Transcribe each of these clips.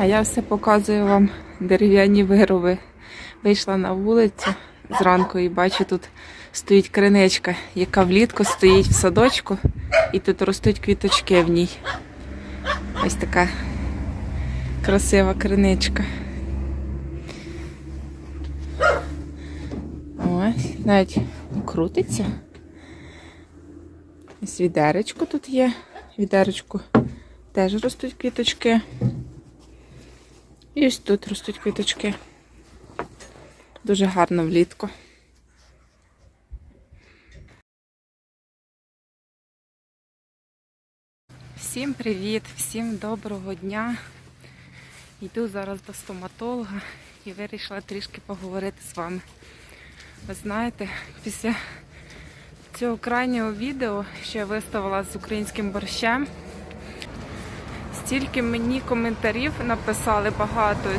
А я все показую вам дерев'яні вироби. Вийшла на вулицю зранку і бачу, тут стоїть криничка, яка влітку стоїть в садочку, і тут ростуть квіточки в ній. Ось така красива криничка. Ось, навіть крутиться. Ось відеречко тут є. Відеречку теж ростуть квіточки. І ось тут ростуть квіточки. Дуже гарно влітку. Всім привіт, всім доброго дня. Йду зараз до стоматолога і вирішила трішки поговорити з вами. Ви знаєте, після цього крайнього відео, що я виставила з українським борщем, стільки мені коментарів написали багато.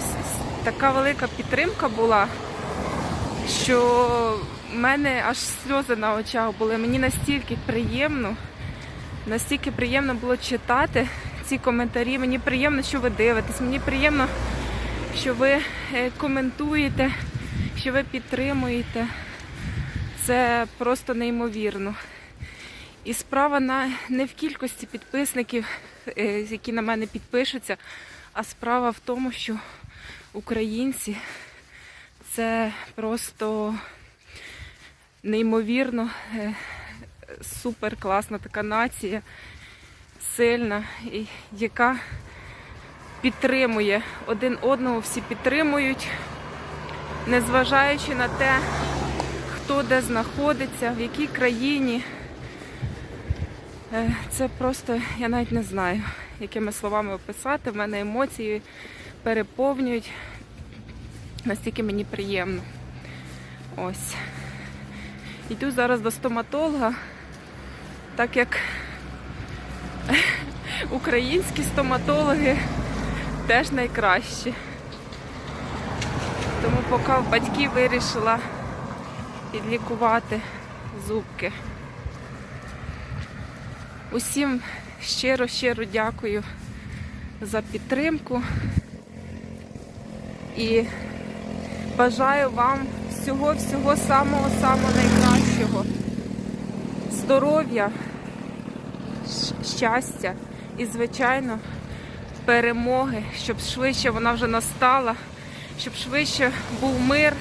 Така велика підтримка була, що в мене аж сльози на очах були. Мені настільки приємно, настільки приємно було читати ці коментарі. Мені приємно, що ви дивитесь. Мені приємно, що ви е, коментуєте, що ви підтримуєте. Це просто неймовірно. І справа на не в кількості підписників, е, які на мене підпишуться, а справа в тому, що українці це просто неймовірно е, супер класна така нація, сильна, і яка підтримує один одного, всі підтримують, незважаючи на те, хто де знаходиться, в якій країні. Е, Це просто, я навіть не знаю, якими словами описати. В мене емоції переповнюють. Настільки мені приємно. Ось. Йду зараз до стоматолога, так як українські стоматологи теж найкращі. Тому поки в батьків вирішила підлікувати зубки. Усім щиро-щиро дякую за підтримку і бажаю вам всього-всього самого-самого найкращого. Здоров'я, щастя і, звичайно, перемоги, щоб швидше вона вже настала, щоб швидше був мир.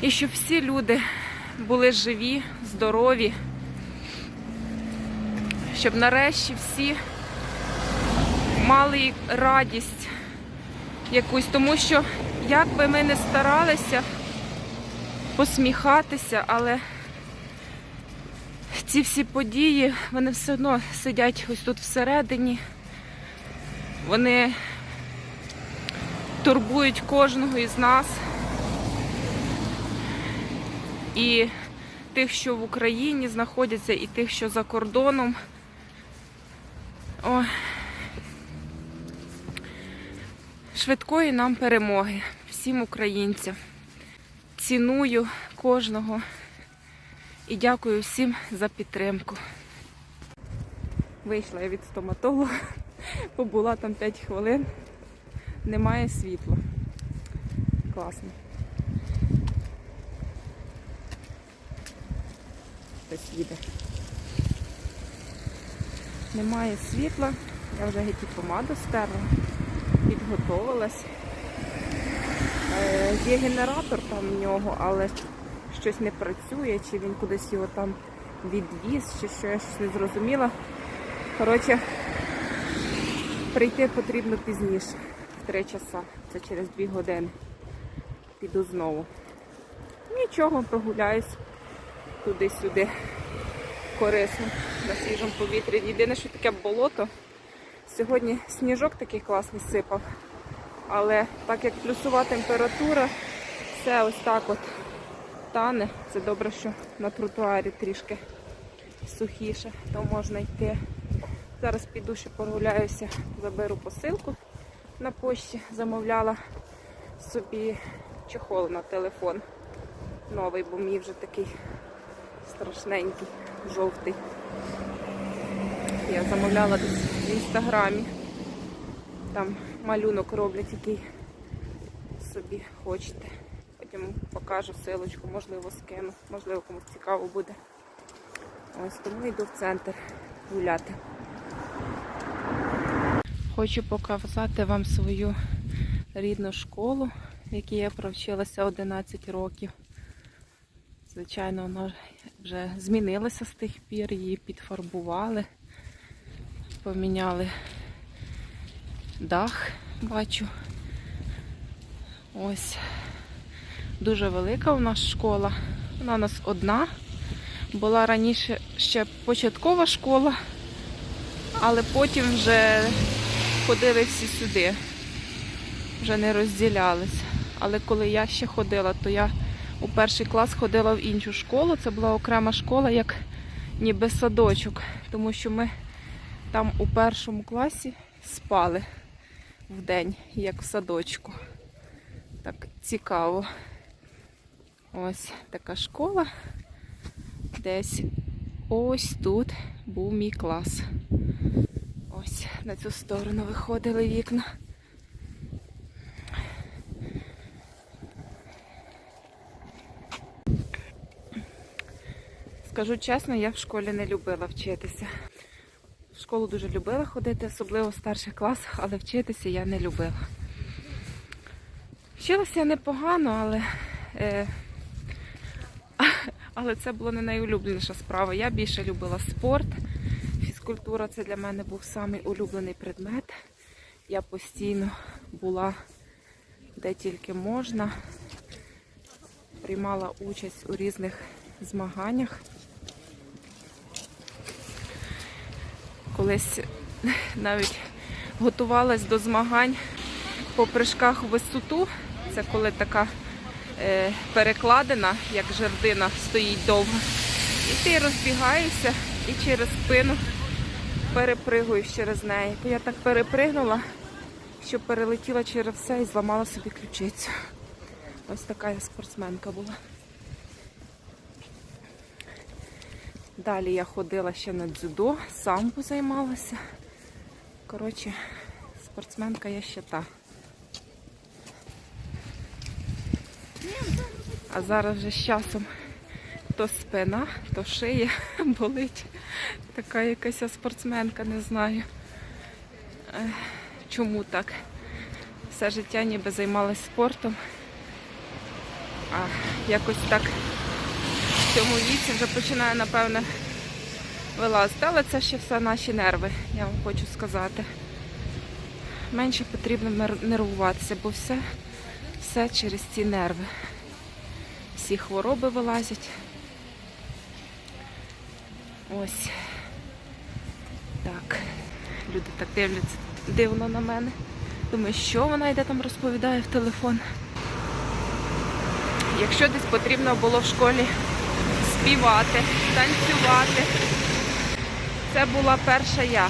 І щоб всі люди були живі, здорові, щоб нарешті всі мали радість якусь, тому що як би ми не старалися посміхатися, але ці всі події, вони все одно сидять ось тут всередині. Вони турбують кожного із нас. І тих, що в Україні знаходяться, і тих, що за кордоном. Ой. Швидкої нам перемоги всім українцям. Ціную кожного і дякую всім за підтримку. Вийшла я від стоматолога, побула там 5 хвилин. Немає світла. Класно. Хтось їде. Немає світла. Я вже геть і помаду стерла, підготовилась. Е, Є генератор там в нього, але щось не працює, чи він кудись його там відвіз, чи що я щось не зрозуміла. Коротше, прийти потрібно пізніше, в 3 часа. Це через 2 години. Піду знову. Нічого, прогуляюсь туди-сюди. Корисно на свіжому повітрі. Єдине, що таке болото. Сьогодні сніжок такий класний сипав. Але так як плюсова температура, все ось так от тане. Це добре, що на тротуарі трішки сухіше, то можна йти. Зараз піду ще прогуляюся, заберу посилку на пошті. Замовляла собі чехол на телефон. Новий, бо мій вже такий страшненький, жовтий. Я замовляла десь в інстаграмі. Там малюнок роблять, який собі хочете. Потім покажу силочку, можливо, скину, можливо, комусь цікаво буде. Ось тому йду в центр гуляти. Хочу показати вам свою рідну школу, в якій я провчилася 11 років. Звичайно, вона вже змінилася з тих пір, її підфарбували, поміняли дах, бачу. Ось дуже велика у нас школа. Вона у нас одна. Була раніше ще початкова школа, але потім вже ходили всі сюди, вже не розділялись. Але коли я ще ходила, то я у перший клас ходила в іншу школу. Це була окрема школа, як ніби садочок, тому що ми там у першому класі спали в день, як в садочку. Так цікаво. Ось така школа. Десь ось тут був мій клас. Ось на цю сторону виходили вікна. Скажу чесно, я в школі не любила вчитися. В школу дуже любила ходити, особливо в старших класах, але вчитися я не любила. Вчилася непогано, але, е, але це була не найулюбленіша справа. Я більше любила спорт. Фізкультура це для мене був самий улюблений предмет. Я постійно була де тільки можна, приймала участь у різних змаганнях. Колись навіть готувалась до змагань по прыжках в висоту. Це коли така е, перекладина, як жердина, стоїть довго. І ти розбігаєшся і через спину перепригуєш через неї. То я так перепригнула, що перелетіла через все і зламала собі ключицю. Ось така я спортсменка була. Далі я ходила ще на дзюдо, самбо займалася. Коротше, спортсменка я ще та. А зараз вже з часом то спина, то шия болить. Така якась спортсменка, не знаю. Чому так? все життя ніби займалась спортом. А якось так цьому віці вже починає, напевне, вилазити. Але це ще все наші нерви, я вам хочу сказати. Менше потрібно нервуватися, бо все, все через ці нерви. Всі хвороби вилазять. Ось. Так. Люди так дивляться дивно на мене. Думаю, що вона йде там розповідає в телефон. Якщо десь потрібно було в школі співати, танцювати, це була перша я.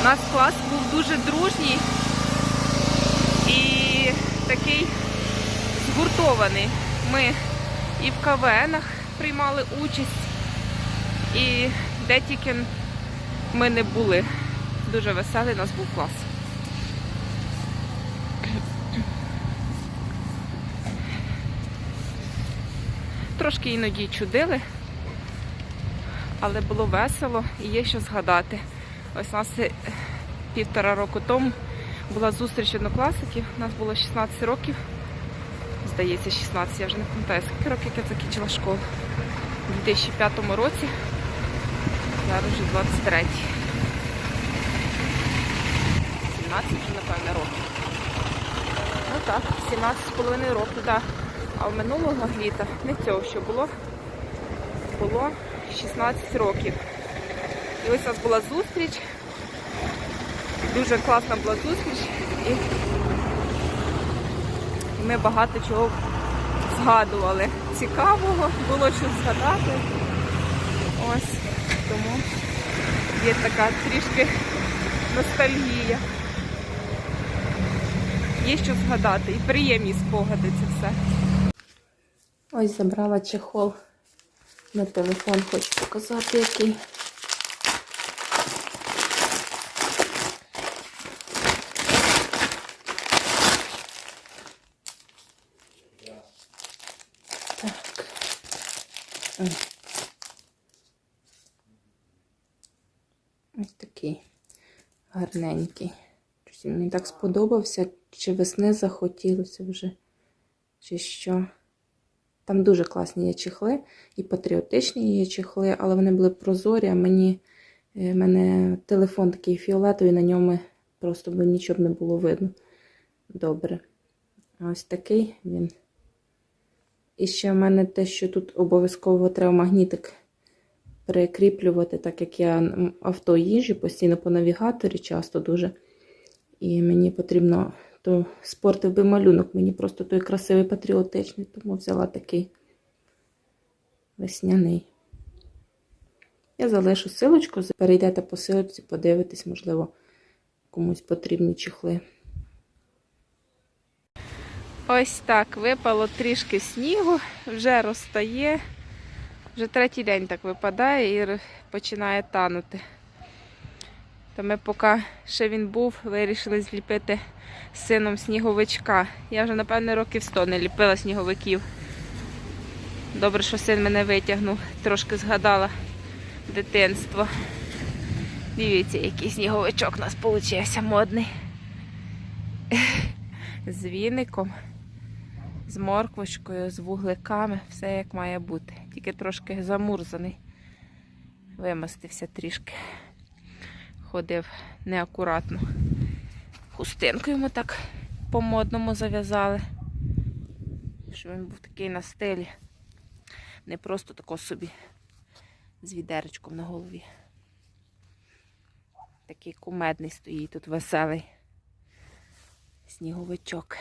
У нас клас був дуже дружній і такий згуртований. Ми і в КВНах приймали участь, і де тільки ми не були. Дуже веселий у нас був клас. Трошки іноді чудили, але було весело і є що згадати. Ось у нас е, півтора року тому була зустріч однокласників, у нас було 16 років. Здається, 16, я вже не пам'ятаю, скільки років я закінчила школу. У 2005 році, зараз вже 23. 17 вже, напевне, років. Ну так, 17,5 років, так. А в минулого літа, не цього, що було, було 16 років. І ось у нас була зустріч. Дуже класна була зустріч. І ми багато чого згадували. Цікавого, було що згадати. Ось. Тому є така трішки ностальгія. Є що згадати і приємні спогади це все. Ось забрала чехол на телефон, хочу показати який. Ось такий гарненький. Мені так сподобався, чи весни захотілося вже, чи що. Там дуже класні є чехли, і патріотичні є чехли, але вони були прозорі, а мені е, мене телефон такий фіолетовий, на ньому просто нічого не було видно. Добре. Ось такий він. І ще в мене те, що тут обов'язково треба магнітик прикріплювати, так як я авто їжджу постійно по навігаторі, часто дуже. І мені потрібно то спортив би малюнок, мені просто той красивий патріотичний, тому взяла такий весняний. Я залишу силочку, перейдете по силочці, подивитесь, можливо, комусь потрібні чехли. Ось так випало трішки снігу, вже розтає. Вже третій день так випадає і починає танути. То ми, поки ще він був, вирішили зліпити з сином сніговичка. Я вже, напевне, років 100 не ліпила сніговиків. Добре, що син мене витягнув, трошки згадала дитинство. Дивіться, який сніговичок у нас вийшов модний. З віником, з морквочкою, з вугликами, все як має бути. Тільки трошки замурзаний. Вимастився трішки. Ходив неакуратно. Хустинку йому так по-модному зав'язали. Щоб він був такий на стилі. Не просто тако собі з відеречком на голові. Такий кумедний стоїть тут веселий сніговичок.